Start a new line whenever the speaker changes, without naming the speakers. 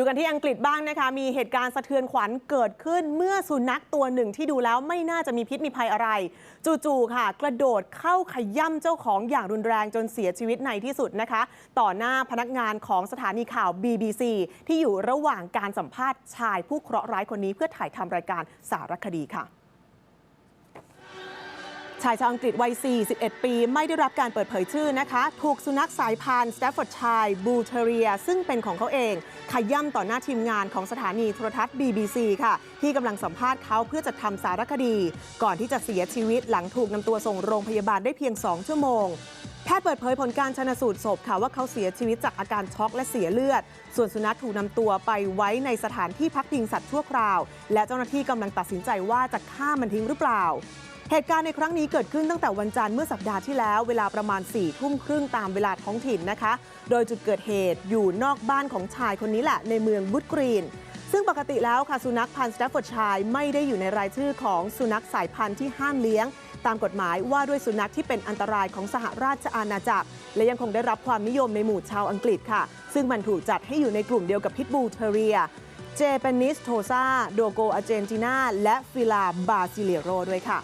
ดูกันที่อังกฤษบ้างนะคะ มีเหตุการณ์สะเทือนขวัญเกิดขึ้นเมื่อสุนัขตัวหนึ่งที่ดูแล้วไม่น่าจะมีพิษมีภัยอะไร จู่ๆค่ะ กระโดดเข้าขย่ำเจ้าของอย่างรุนแรงจนเสียชีวิตในที่สุดนะคะ ต่อหน้าพนักงานของสถานีข่าว BBC ที่อยู่ระหว่างการสัมภาษณ์ชายผู้เคราะห์ร้ายคนนี้เพื่อถ่ายทำรายการสารคดีค่ะ ชายชาวอังกฤษวัย 41 ปี ไม่ได้รับการเปิดเผยชื่อนะคะ ถูกสุนัขสายพันธุ์สแตฟฟอร์ดชัยบูเทเรีย ซึ่งเป็นของเขาเอง ขย่ำต่อหน้าทีมงานของสถานีโทรทัศน์ BBC ค่ะ ที่กำลังสัมภาษณ์เขาเพื่อจะทำสารคดี ก่อนที่จะเสียชีวิตหลังถูกนำตัวส่งโรงพยาบาลได้เพียง 2 ชั่วโมง แพทย์เปิดเผยผลการชนสูตรศพค่ะว่าเขาเสียชีวิตจากอาการช็อกและเสียเลือด ส่วนสุนัขถูกนำตัวไปไว้ในสถานที่พักพิงสัตว์ชั่วคราว และเจ้าหน้าที่กำลังตัดสินใจว่าจะฆ่ามันทิ้งหรือเปล่าเหตุการณ์ในครั้งนี้เกิดขึ้นตั้งแต่วันจันทร์เมื่อสัปดาห์ที่แล้วเวลาประมาณ4ี่ทุ่มครึ่งตามเวลาท้องถิ่นนะคะ โดยจุดเกิดเหตุอยู่นอกบ้านของชายคนนี้แหละในเมืองบุตกรีน ซึ่งปกติแล้วค่ะสุนัขพันธุ์สแตฟฟอร์ดชัยไม่ได้อยู่ในรายชื่อของสุนัขสายพันธุ์ที่ห้ามเลี้ยง ตามกฎหมายว่าด้วยสุนัขที่เป็นอันตรายของสหราชอาณาจักร และยังคงได้รับความนิยมในหมู่ชาวอังกฤษค่ะ ซึ่งมันถูกจัดให้อยู่ในกลุ่มเดียวกับพิทบูเทเรีย เจเปนิสโทซาโดโกอาเจนตินาและฟิลาบาซิเลโรด้วยค่ะ